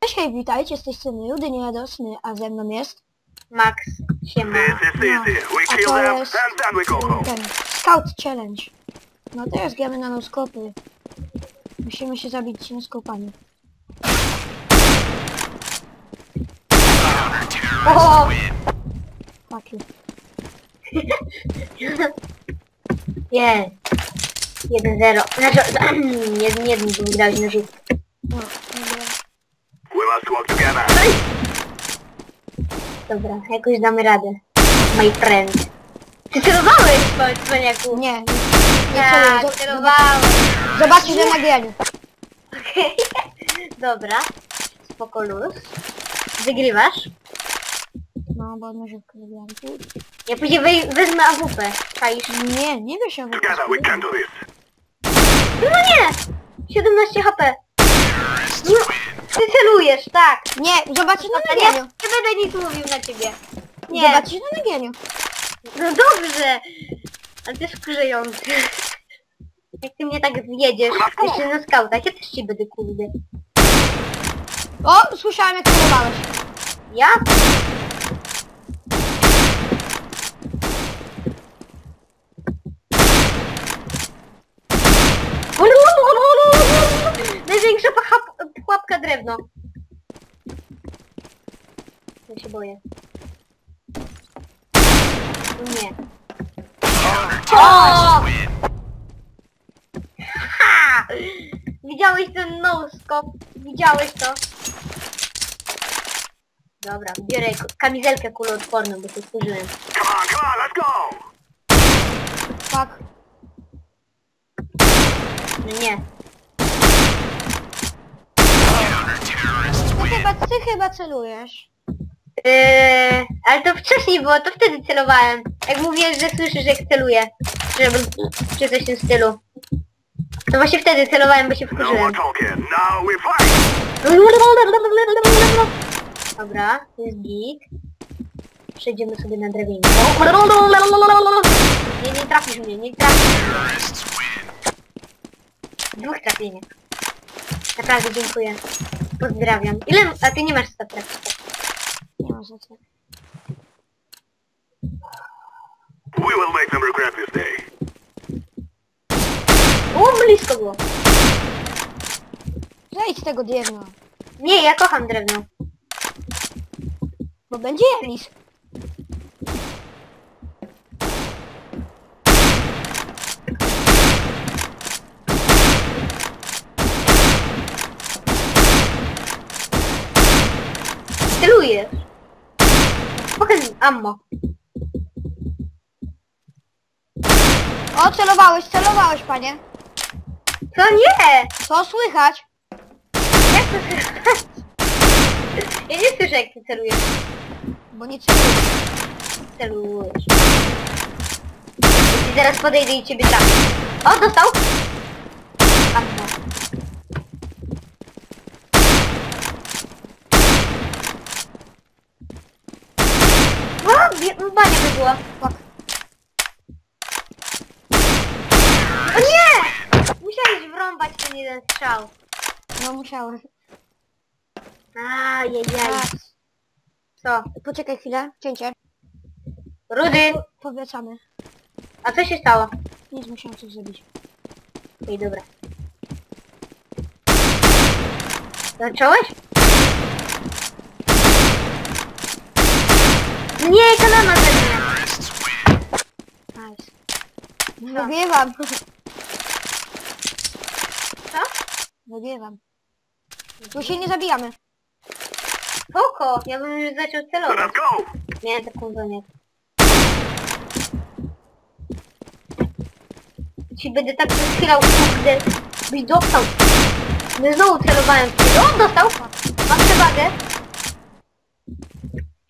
Cześć, hej, witajcie, z tej strony Rudy Nieradosny, a ze mną jest... Max, siema. No, a to them jest and then we go home. ten Scout Challenge. No teraz gramy na noskopy. Musimy się zabić noskopami. O! Fuck you. Jest. 1-0. Znaczy, jeden, jeden był grałeś na rzut. No, dobra. Jakoś damy radę. My friend. Ty celowałeś, powiedz, cwaniaku. Nie, nie, nie Tak, celuję. Zob- celowałem. Zobaczysz na nagraniu. Okej. Dobra. Spoko luz. Wygrywasz. No, bo nożywkę zrobiłam. Ja później wej- wezmę AWP. Czaisz? Nie, nie wiesz jak Together we can do this. No nie! 17 HP. Ty celujesz, tak. Nie, zobaczysz na Dobra, nie, nagraniu. nie będę nic mówił na ciebie. Nie. Zobaczysz na nagraniu. No dobrze. Ale to jest wkurzające. Jak ty mnie tak zjedziesz, jeszcze na skautach, ja też ci będę kurde. O, słyszałem jak celowałeś. Ja? Drewno. Ja się boję. Nie. O! Ha! Widziałeś ten no-scope? Widziałeś to? Dobra, biorę kamizelkę kuloodporną, bo się wkurzyłem. Come on, come on, let's go. Fuck. No nie. Ty chyba, ty chyba celujesz. Yy, ale to wcześniej było, to wtedy celowałem. Jak mówiłeś, że słyszysz jak celuję. Żeby, czy coś w tym stylu. To właśnie wtedy celowałem, bo się wkurzyłem. fight. Dobra, to jest gig. Przejdziemy sobie na drabinie. Nie, nie trafisz mnie, nie trafisz. Dwóch trafieniek. Naprawdę dziękuję. Pozdrawiam. Ile... A ty nie masz statek. Nie co. We will make them regret this day. O, blisko było. Zejdź z tego drewna, Nie, ja kocham drewno. bo będzie Elis. Celujesz. Pokaż ammo. O, celowałeś, celowałeś, panie. Co nie? Co słychać? Jak to słychać? Ja nie słyszę jak ty celujesz. Bo nie celujesz. Celujesz. I zaraz podejdę i ciebie trafię. O, dostał? Ammo. O, bie- bania by była. Fuck. O nie! Musiałeś wrąbać ten jeden strzał. No musiałem. Ajajaj. Tak. Co? Poczekaj chwilę, cięcie. Rudy, Po- Powracamy. a co się stało? Nic, musiałem coś zrobić. Ej, dobra. Zacząłeś? Nie, kanama ze mnie. Nice. Wygrywam. Co? Wygrywam. Tu się nie zabijamy. Spoko, ja bym już zaczął celować. Miałem taką bronię. Ci będę tak wychylał, kurde, byś dostał. My znowu celowałem. O, dostał! Mam przewagę.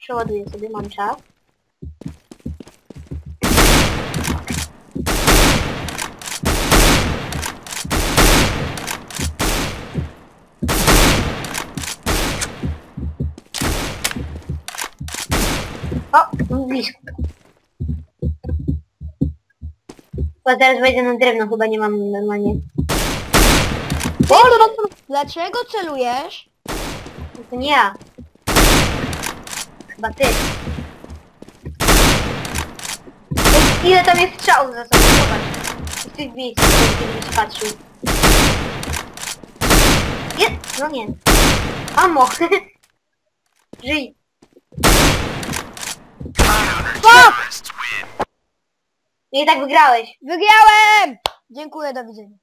Przeładuję sobie, mam czas. O, blisko. Bo zaraz wejdę na drewno, chyba nie mam normalnie. Dlaczego celujesz No to nie ja. Chyba ty. Ile tam jest strzałów za sobą, zobacz. W tych miejscach, będziesz patrzył. Jest, no nie. Amo. Żyj. Fuck! I tak wygrałeś. Wygrałem! Dziękuję, do widzenia.